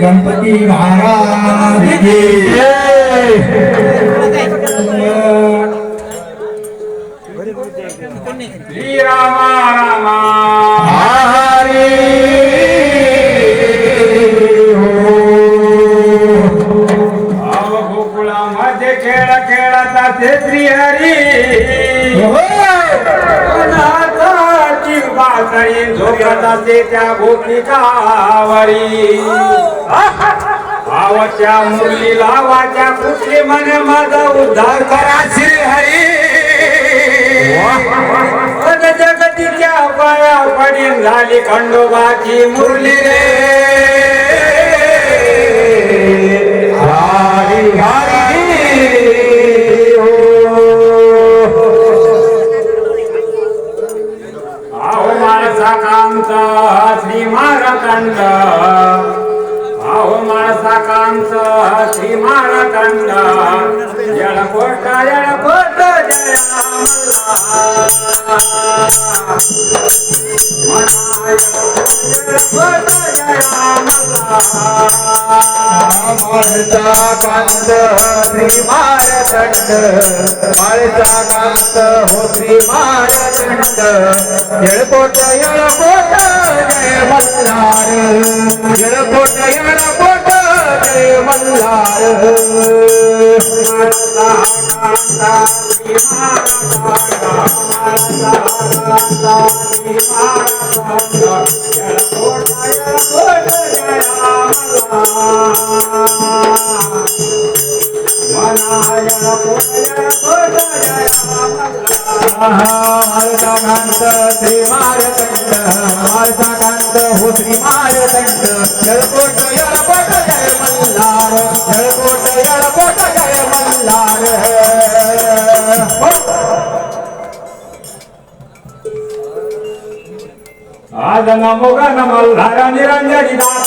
गणपती महाराज की श्री रामा रामा झोपता त्या गोपिकावरी आवाच्या मुरलीला वाच्या कुठली मन माझा उद्धार करा श्री हरी जगतीच्या पाया पडीन झाली खंडोबाची मुरली रे. हरी हरी. मारकंड अहो माणसा कांत श्री मारकंड. जळकोट जळकोट जया जळकोट जया माळचा कांत श्री मारदंड माळचा कांत हो श्री मारदंड येळकोट येळकोट जय मल्हार येळकोट येळकोट जय मल्हार माळचा मारदंड येळकोट जय मल्हार येळकोट येळकोट जय मल्हार आज नमोगा नमल्हारा निरंजनी दादा.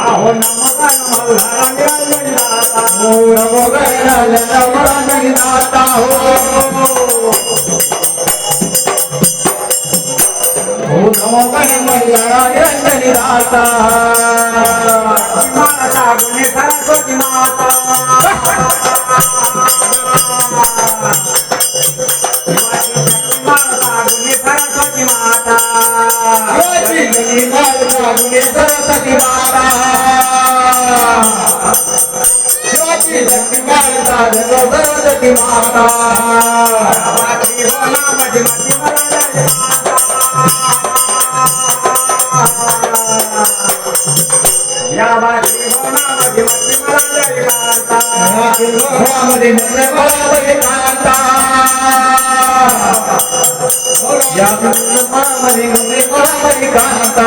आहो नमो गण मल्हार निरंजनी दाता नमो गण हो हो माता सरस्वती माता सरस्वती माता। सरस्वती माता। माती हो या माती हो कांता या मध्ये मुले कोळामध्ये कांता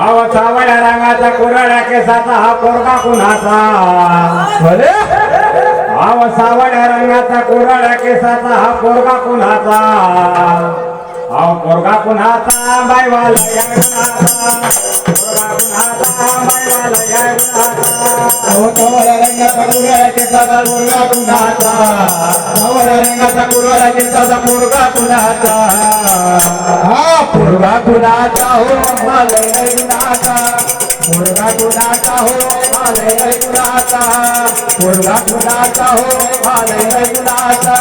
आवा सावळ्या रंगाचा कुराड्या केसाचा हा पोरगा कुणाचा? भाव सावड्या रंगाचा कोराड्या केसाचा हा पोरगा कुणाचा? हा पोरगा कुणाचा? बायवाला या गुणाचा. पोरगा कुणाचा? बायवाला या गुणाचा. हो तोरा रंगाचा कोराड्या केसाचा पोरगा कुणाचा? तोरा रंगाचा कोराड्या केसाचा हा पोरगा कुणाचा हो मला गुणाचा. पोरगा कुणाचा हो मालय कुणाचा मुलगा कुणाचा हो मालय कुणाचा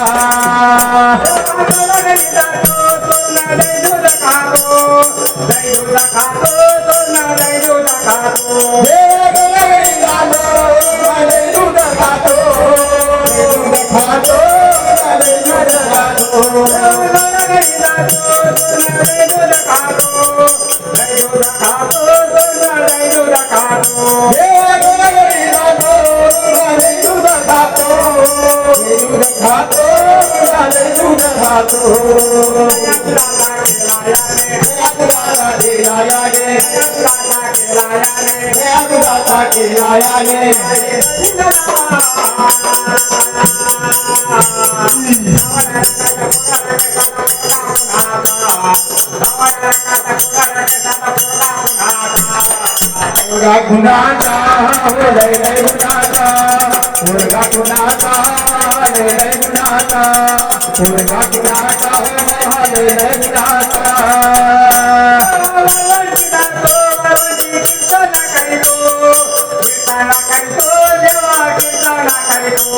मुलगा कुणाचा लय लय गुणाचा मुलगा कुणाचा लय लय गुणाचा मुलगा कुणाचा लय लय गुणाचा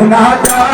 वंदना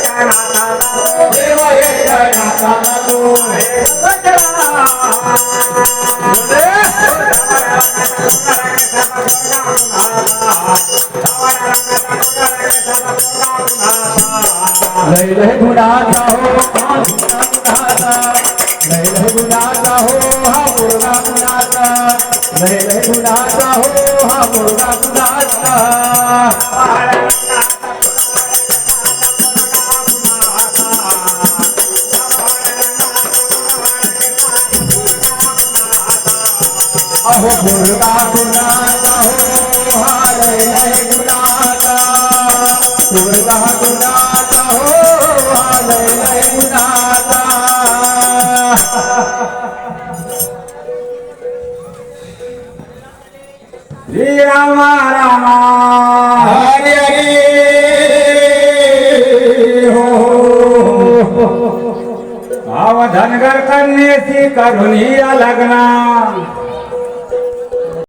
एका नाथा तू देव एका नाथा तू लय लय गुणाचा हो हा गुणा गुणाचा लय लय गुणाचा हो हा मुलगा गुणाचा लय लय गुणाचा हो हा मुलगा गुणाचा अहो मुलगा हो हा लय गुणाचा मुलगा गुणाचा हो हा लय गुणाचा श्री रामा रामा हरी हरी हो धनगर कन्येशी करून या लग्ना